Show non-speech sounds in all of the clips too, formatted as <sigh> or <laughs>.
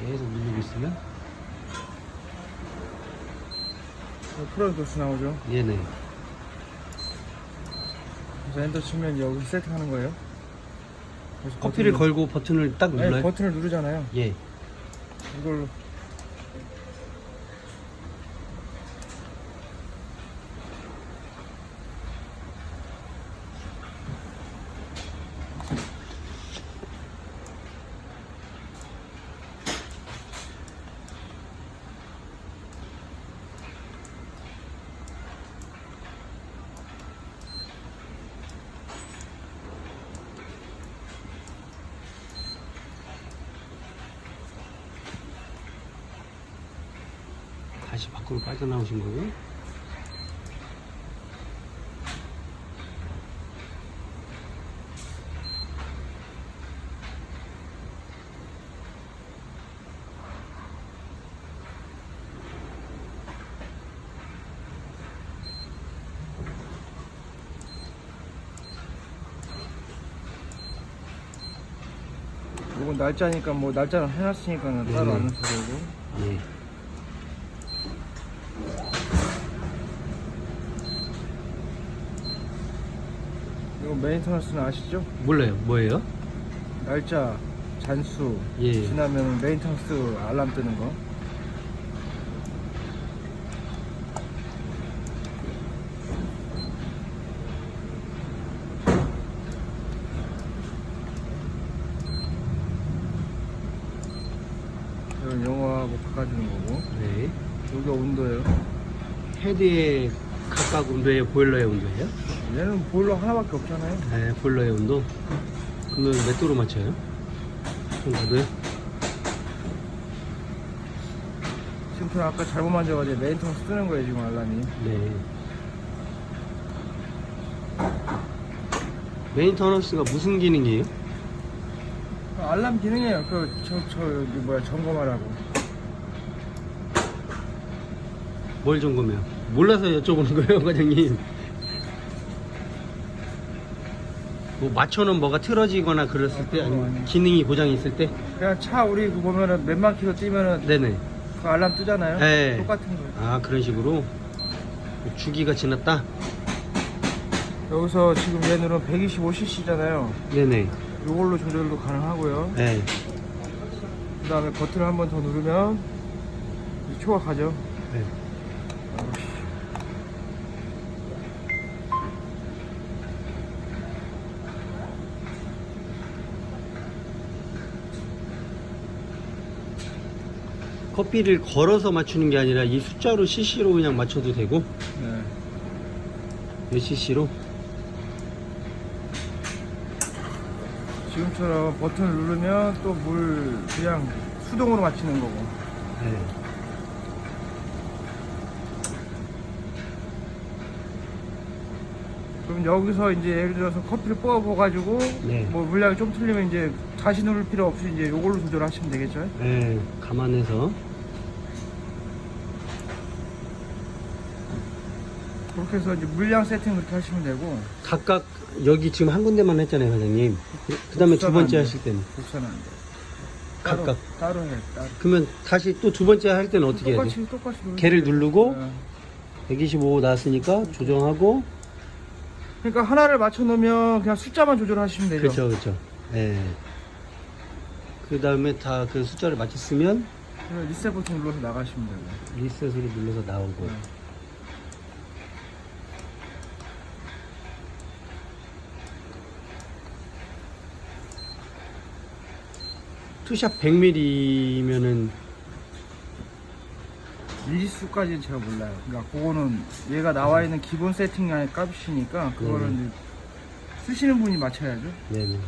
계속 누르고 있으면 어, 프로도스 나오죠. 얘네 그래서 엔터 치면 여기 세팅하는 거예요. 그래서 커피를 버튼을- 걸고 버튼을 딱 네, 눌러요. 버튼을 누르잖아요. 예. 이걸로 다시 밖으로 빠져나오신 거예요? 이건 날짜니까 뭐 날짜는 해놨으니까는 따로 네. 안 넣어도 되고. 예. 이거 메인터넌스는 아시죠? 몰라요. 뭐예요? 날짜, 잔수 예. 지나면 메인터넌스 알람 뜨는 거. 이건 영화하고 바꿔주는 거고. 네. 여기가 온도예요. 헤드의 각각 온도예요? 보일러의 온도예요? 얘는 보일러 하나밖에 없잖아요. 네, 보일러의 온도. 그러면 몇 도로 맞춰요? 온도도요? 지금 저는 아까 잘못 만져가지고 메인터넌스 뜨는 거예요 지금 알람이. 네. 메인터넌스가 무슨 기능이에요? 그 알람 기능이에요. 그 저 저 여기 뭐야 점검하라고. 뭘 점검해요? 몰라서 여쭤보는 거예요, <laughs> 과장님. 뭐 맞춰놓은 뭐가 틀어지거나 그랬을 때 아니면 기능이 고장이 있을 때? 그냥 차 우리 그 보면은 몇만 킬로 뛰면은 네네. 그 알람 뜨잖아요. 네. 똑같은 거예요. 아 그런 식으로 주기가 지났다? 여기서 지금 얘는 125cc잖아요. 네네. 이걸로 조절도 가능하고요. 네. 그 다음에 버튼을 한 번 더 누르면 이 초가 가죠. 네. 커피를 걸어서 맞추는 게 아니라 이 숫자로 cc로 그냥 맞춰도 되고 네. 몇 cc로? 지금처럼 버튼을 누르면 또 물 그냥 수동으로 맞추는 거고. 네. 그럼 여기서 이제 예를 들어서 커피를 뽑아가지고 네. 뭐 물량이 좀 틀리면 이제 다시 누를 필요 없이 이제 요걸로 조절하시면 되겠죠. 네. 감안해서 그렇게 해서 이제 물량 세팅 그렇게 하시면 되고 각각 여기 지금 한 군데만 했잖아요, 과장님. 그 다음에 두 번째 하실 때는 복사는 안 돼. 따로, 각각. 따로 해. 따로. 그러면 다시 또 두 번째 할 때는 어떻게 해야 돼요? 똑같이 똑같이 누르면 걔를. 누르고 네. 125 나왔으니까 조정하고 그러니까 하나를 맞춰 놓으면 그냥 숫자만 조절하시면 되죠. 그렇죠, 그렇죠. 예. 그 다음에 다 그 숫자를 맞췄으면 리셋 버튼 눌러서 나가시면 되고. 리셋으로 눌러서 나오고 네. 투샷 100mm면은 미리수까지는 제가 몰라요. 그러니까 그거는 얘가 나와 있는 기본 세팅 안에 값이니까 그거를 네네. 이제 쓰시는 분이 맞춰야죠. 네네.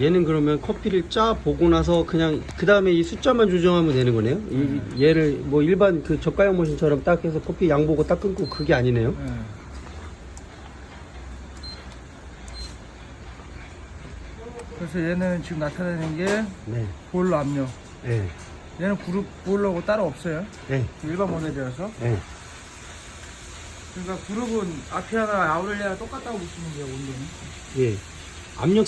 얘는 그러면 커피를 짜 보고 나서 그냥 그 다음에 이 숫자만 조정하면 되는 거네요. 이 얘를 뭐 일반 그 저가형 머신처럼 딱 해서 커피 양 보고 딱 끊고 그게 아니네요. 네. 그래서 얘는 지금 나타내는 게 네. 보일러 압력. 네. 얘는 그룹 보일러고 따로 없어요. 네. 일반 모델이라서. 네. 그러니까 그룹은 아피아나 아우렐리아 똑같다고 보시면 돼요 온도는. 예. 압력